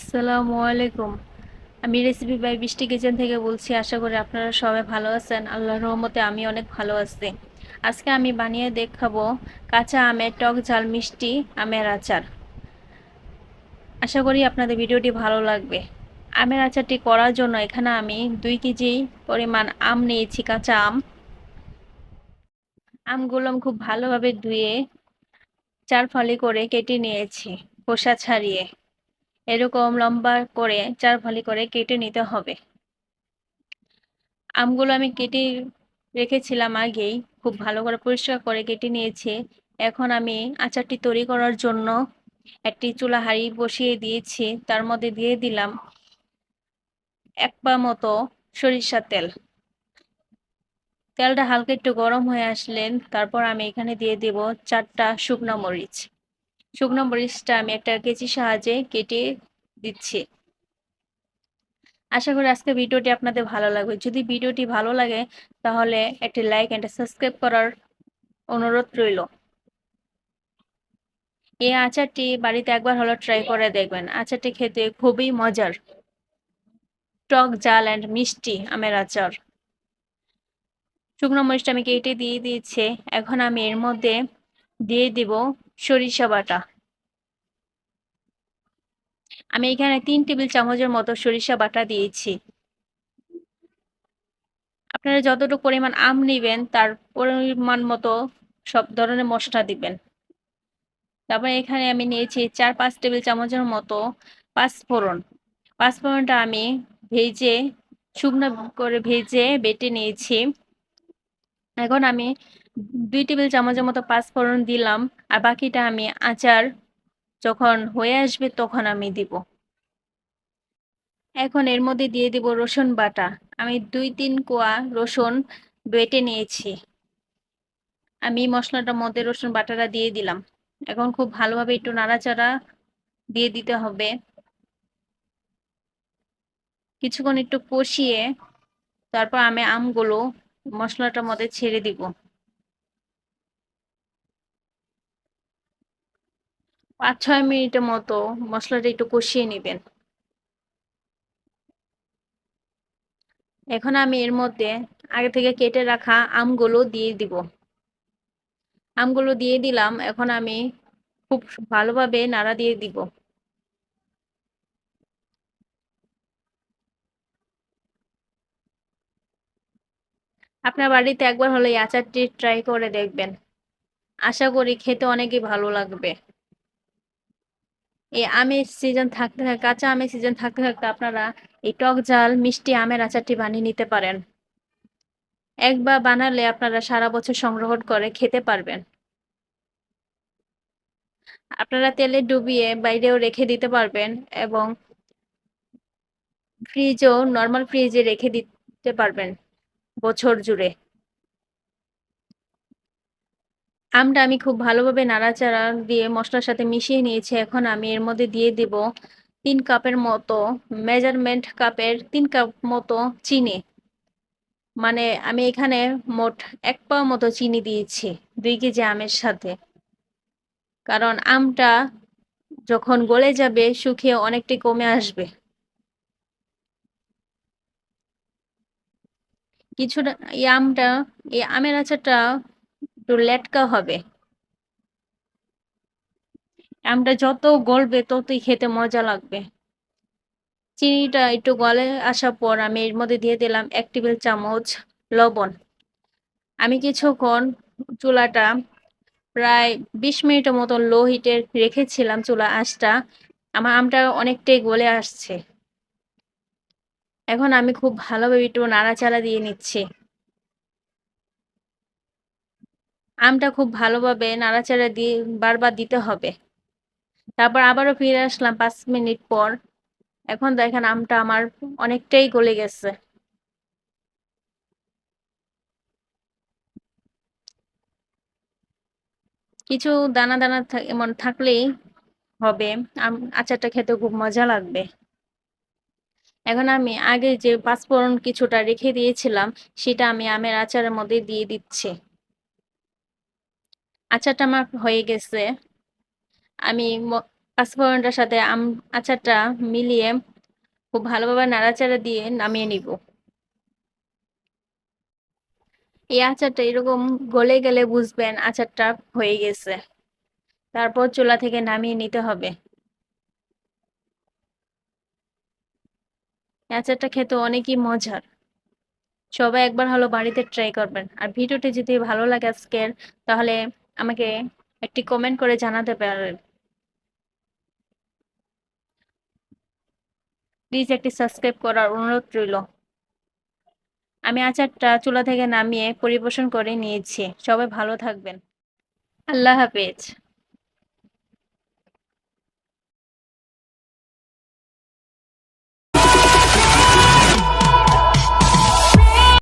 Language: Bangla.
আসসালামু আলাইকুম। আমি রেসিপি বাই বৃষ্টি কিচেন থেকে বলছি, আশা করি আপনারা সবাই ভালো আছেন। আল্লাহর রহমতে আমি অনেক ভালো আছি। আজকে আমি বানিয়ে দেখাবো কাঁচা আমের টক ঝাল মিষ্টি আমের আচার। আশা করি আপনাদের ভিডিওটি ভালো লাগবে। আমের আচারটি করার জন্য এখানে আমি দুই কেজি পরিমাণ আম নিয়েছি, কাঁচা আম। আমগুলো আমি খুব ভালোভাবে ধুয়ে চার ফালি করে কেটে নিয়েছি, খোসা ছাড়িয়ে। এরকম লম্বা করে, চার ফালি করে কেটে নিতে হবে। আমগুলো আমি কেটে রেখেছিলাম আগেই, খুব ভালো করে পরিষ্কার করে কেটে নিয়েছি। এখন আমি আচারটি তৈরি করার জন্য একটি চুলা হাঁড়ি বসিয়ে দিয়েছি, তার মধ্যে দিয়ে দিলাম এক পা মতো সরিষার তেল। তেলটা হালকা একটু গরম হয়ে আসলেন তারপর আমি এখানে দিয়ে দেব চারটা শুকনো মরিচ। শুকনো মরিচটা আমি একটা কেচির সাহায্যে কেটে দিচ্ছি। আশা করি আজকে ভিডিওটি আপনাদের ভালো লাগবে। যদি ভিডিওটি ভালো লাগে, তাহলে একটি লাইক অ্যান্ড সাবস্ক্রাইব করার অনুরোধ রইল। এই আচারটি বাড়িতে একবার হলো ট্রাই করে দেখবেন। আচারটি খেতে খুবই মজার। টক, জাল অ্যান্ড মিষ্টি আমের আচার। শুকনো মরিচটা আমি কেটে দিয়ে দিয়েছে। এখন আমি এর মধ্যে দিয়ে দিব সরিষা বাটা। আমি এখানে তিন টেবিল চামচের মতো সরিষা বাটা দিয়েছি। আপনারা যতটুকু পরিমাণ আম নেবেন, তার পরিমাণ মতো সব ধরনের মশলা দিবেন। তারপরে এখানে আমি নিয়েছি চার পাঁচ টেবিল চামচের মতো পাঁচফোড়ন। পাঁচফোড়নটা আমি ভেজে, শুকনো করে ভেজে বেটে নিয়েছি। এখন আমি দুই টেবিল চামচের মতো পাঁচফোড়ন দিলাম, আর বাকিটা আমি আচার যখন হয়ে আসবে তখন আমি দিব। এখন এর মধ্যে দিয়ে দিব রসুন বাটা। আমি দুই তিন কোয়া রসুন বেটে নিয়েছি। আমি মশলাটার মধ্যে রসুন বাটাটা দিয়ে দিলাম। এখন খুব ভালোভাবে একটু নাড়াচাড়া দিয়ে দিতে হবে। কিছুক্ষণ একটু কষিয়ে তারপর আমি আমগুলো মশলাটার মধ্যে ছেড়ে দিব। পাঁচ ছয় মিনিটের মতো মশলাটা একটু কষিয়ে নেবেন। এখন আমি এর মধ্যে আগে থেকে কেটে রাখা আমগুলো দিয়ে দিব। আমগুলো দিয়ে দিলাম, এখন আমি খুব ভালোভাবে নাড়া দিয়ে দিব। আপনার বাড়িতে একবার হলে এই আচারটি ট্রাই করে দেখবেন। আশা করি খেতে অনেকই ভালো লাগবে। এই আমের সিজন থাকতে থাকতে কাঁচা আমের সিজন থাকতে থাকতে আপনারা এই টক জাল, মিষ্টি আমের আচারটি বানিয়ে নিতে পারেন। একবার বানালে আপনারা সারা বছর সংগ্রহ করে খেতে পারবেন। আপনারা তেলে ডুবিয়ে বাইরেও রেখে দিতে পারবেন এবং ফ্রিজও নর্মাল ফ্রিজে রেখে দিতে পারবেন বছর জুড়ে। আমটা আমি খুব ভালোভাবে নাড়াচাড়া দিয়ে মশলার সাথে মিশিয়ে নিয়েছি। এখন আমি এর মধ্যে দিয়ে দিব তিন কাপের মতো মেজারমেন্ট কাপের তিন কাপ মতো চিনি। মানে আমি এখানে মোট এক পাও মতো চিনি দিয়েছি দুই কেজি আমের সাথে। কারণ আমটা যখন গলে যাবে, শুকিয়ে অনেকটাই কমে আসবে। কিছুটা এই আমটা, এই আমের আচারটা একটু লেটকা হবে। আমটা যত গলবে ততই খেতে মজা লাগবে। চিনিটা একটু গলে আসার পর আমি এর মধ্যে দিয়ে দিলাম এক টেবিল চামচ লবণ। আমি কিছুক্ষণ চুলাটা প্রায় বিশ মিনিটের মতো লো হিটে রেখেছিলাম চুলা আঁচটা। আমার আমটা অনেকটাই গলে আসছে। এখন আমি খুব ভালোভাবে একটু নাড়াচাড়া দিয়ে নিচ্ছি। আমটা খুব ভালোভাবে নাড়াচাড়া দিয়ে বারবার দিতে হবে। তারপর আবারও ফিরে আসলাম পাঁচ মিনিট পর। এখন দেখেন আমটা আমার অনেকটাই গলে গেছে। কিছু দানা দানা এমন থাকলেই হবে। আচারটা খেতে খুব মজা লাগবে। এখন আমি আগে যে পাঁচফোড়ন কিছুটা রেখে দিয়েছিলাম, সেটা আমি আমের আচারের মধ্যে দিয়ে দিচ্ছি। আচারটা আমার হয়ে গেছে। আমি পাঁচফোড়নটার সাথে আম আচারটা মিলিয়ে খুব ভালোভাবে নাড়াচাড়া দিয়ে নামিয়ে নিব। এই আচারটা এরকম গলে গেলে বুঝবেন আচারটা হয়ে গেছে। তারপর চুলা থেকে নামিয়ে নিতে হবে। আচারটা খেতে অনেকই মজার। সবাই একবার হলো বাড়িতে ট্রাই করবেন। আর ভিডিওটি যদি ভালো লাগে আজকের, তাহলে আমাকে একটি কমেন্ট করে জানাতে পারেন প্লিজ একটি সাবস্ক্রাইব করার অনুরোধ রইল। আমি আচারটা চুলা থেকে নামিয়ে পরিবেশন করে নিয়েছি। সবাই ভালো থাকবেন। আল্লাহ হাফেজ।